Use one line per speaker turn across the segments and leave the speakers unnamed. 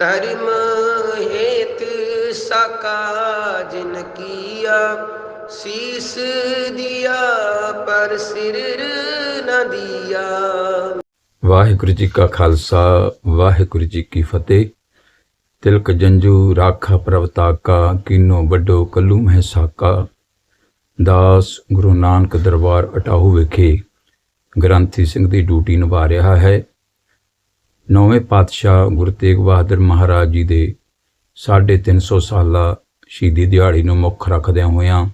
ਧਰਮ ਹੇਤ ਸਾਕਾ ਜਿਨ ਕੀਆ, ਸੀਸ ਦਿਆ ਪਰ ਸਿਰ ਨ ਦਿਆ।
ਵਾਹਿਗੁਰੂ ਜੀ ਕਾ ਖਾਲਸਾ, ਵਾਹਿਗੁਰੂ ਜੀ ਕੀ ਫਤਿਹ। ਤਿਲਕ ਜੰਜੂ ਰਾਖਾ ਪ੍ਰਵਤਾਕਾ ਕਿਨੋ ਵੱਡੋ ਕੱਲੂ ਮਹਿ ਸਾਕਾ। ਦਾਸ ਗੁਰੂ ਨਾਨਕ ਦਰਬਾਰ ਅਟਾਹੂ ਵਿਖੇ ਗ੍ਰੰਥੀ ਸਿੰਘ ਦੀ ਡਿਊਟੀ ਨਿਭਾ ਰਿਹਾ ਹੈ। ਨੌਵੇਂ ਪਾਤਸ਼ਾਹ ਗੁਰੂ ਤੇਗ ਬਹਾਦਰ ਮਹਾਰਾਜ ਜੀ ਦੇ 350 ਸਾਲਾ ਸ਼ਹੀਦੀ ਦਿਹਾੜੀ ਨੂੰ ਮੁੱਖ ਰੱਖਦਿਆਂ ਹੋਇਆਂ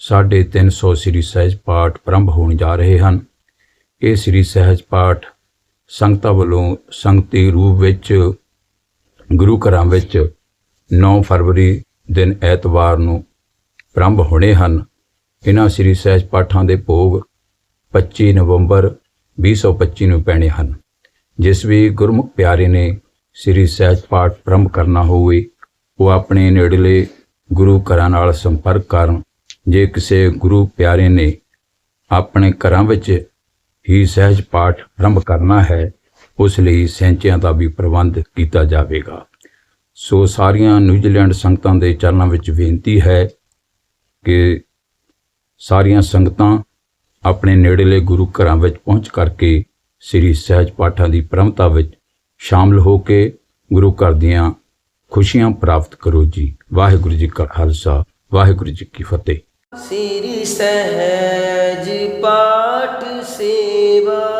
350 ਸ੍ਰੀ ਸਹਿਜ ਪਾਠ ਪ੍ਰਾਰੰਭ ਹੋਣ ਜਾ ਰਹੇ ਹਨ। ਇਹ ਸ੍ਰੀ ਸਹਿਜ ਪਾਠ ਸੰਗਤਾਂ ਵੱਲੋਂ ਸੰਗਤੀ ਰੂਪ ਵਿੱਚ ਗੁਰੂ ਘਰਾਂ ਵਿੱਚ 9 ਫਰਵਰੀ ਦਿਨ ਐਤਵਾਰ ਨੂੰ ਪ੍ਰਾਰੰਭ ਹੋਣੇ ਹਨ। ਇਹਨਾਂ ਸ੍ਰੀ ਸਹਿਜ ਪਾਠਾਂ ਦੇ ਭੋਗ 25 ਨਵੰਬਰ 2025 ਨੂੰ ਪੈਣੇ ਹਨ। ਜਿਸ ਵੀ ਗੁਰਮੁਖ ਪਿਆਰੇ ਨੇ ਸ੍ਰੀ ਸਹਿਜ ਪਾਠ ਪ੍ਰਾਰੰਭ ਕਰਨਾ ਹੋਵੇ, ਉਹ ਆਪਣੇ ਨੇੜਲੇ ਗੁਰੂ ਘਰਾਂ ਨਾਲ ਸੰਪਰਕ ਕਰਨ। ਜੇ ਕਿਸੇ ਗੁਰੂ ਪਿਆਰੇ ਨੇ ਆਪਣੇ ਘਰਾਂ ਵਿੱਚ ਹੀ ਸਹਿਜ ਪਾਠ ਆਰੰਭ ਕਰਨਾ ਹੈ, ਉਸ ਲਈ ਸੈਂਚਿਆਂ ਦਾ ਵੀ ਪ੍ਰਬੰਧ ਕੀਤਾ ਜਾਵੇਗਾ। ਸੋ ਸਾਰੀਆਂ ਨਿਊਜ਼ੀਲੈਂਡ ਸੰਗਤਾਂ ਦੇ ਚਰਨਾਂ ਵਿੱਚ ਬੇਨਤੀ ਹੈ ਕਿ ਸਾਰੀਆਂ ਸੰਗਤਾਂ ਆਪਣੇ ਨੇੜਲੇ ਗੁਰੂ ਘਰਾਂ ਵਿੱਚ ਪਹੁੰਚ ਕਰਕੇ ਸ੍ਰੀ ਸਹਿਜ ਪਾਠਾਂ ਦੀ ਪ੍ਰਮਤਾ ਵਿੱਚ ਸ਼ਾਮਲ ਹੋ ਕੇ ਗੁਰੂ ਘਰ ਦੀਆਂ ਖੁਸ਼ੀਆਂ ਪ੍ਰਾਪਤ ਕਰੋ ਜੀ। ਵਾਹਿਗੁਰੂ ਜੀ ਕਾ ਖਾਲਸਾ, ਵਾਹਿਗੁਰੂ ਜੀ ਕੀ ਫਤਿਹ।
ਸ੍ਰੀ ਸਹਿਜ ਪਾਠ ਸੇਵਾ